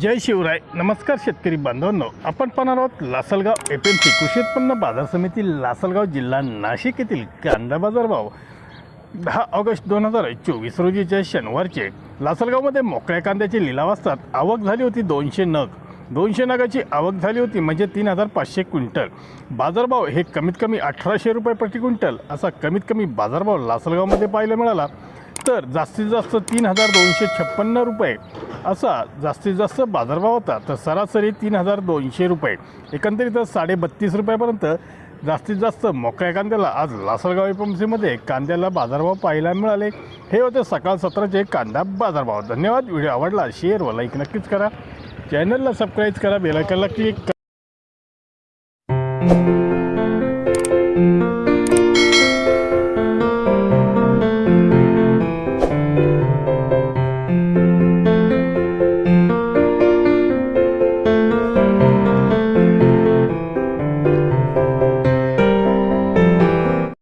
जय शिवराय. नमस्कार शेतकरी बांधवांनो. आपण पाहणार आहोत लासलगाव एफ एम सी कृषी उत्पन्न बाजार समिती लासलगाव जिल्हा नाशिक येथील कांदा बाजार भाव दहा ऑगस्ट दोन हजार चोवीस रोजीच्या शनिवारचे. लासलगावमध्ये मोकळ्या कांद्याचे लिलाव असतात आवक झाली होती दोनशे नग. दोनशे नगाची आवक झाली होती म्हणजे तीन हजार पाचशे क्विंटल. बाजारभाव हे कमीत कमी अठराशे रुपये प्रति क्विंटल असा कमीत कमी बाजारभाव लासलगावमध्ये पाहायला मिळाला. तर जास्तीत जास्त तीन हजार दोनशे छप्पन्न रुपये असा जास्तीत जास्त बाजारभाव होता तर सरासरी तीन हजार दोनशे रुपये. एकंदरीत साडे बत्तीस रुपयापर्यंत जास्तीत जास्त मोकळ्या कांद्याला आज लासलगाव एपमसीमध्ये कांद्याला बाजारभाव पाहायला मिळाले. हे होते सकाळ सत्राचे कांदा बाजारभाव. धन्यवाद. व्हिडिओ आवडला शेअर व लाईक नक्कीच करा. चॅनलला सबस्क्राईब करा बेलायकनला क्लिक करा.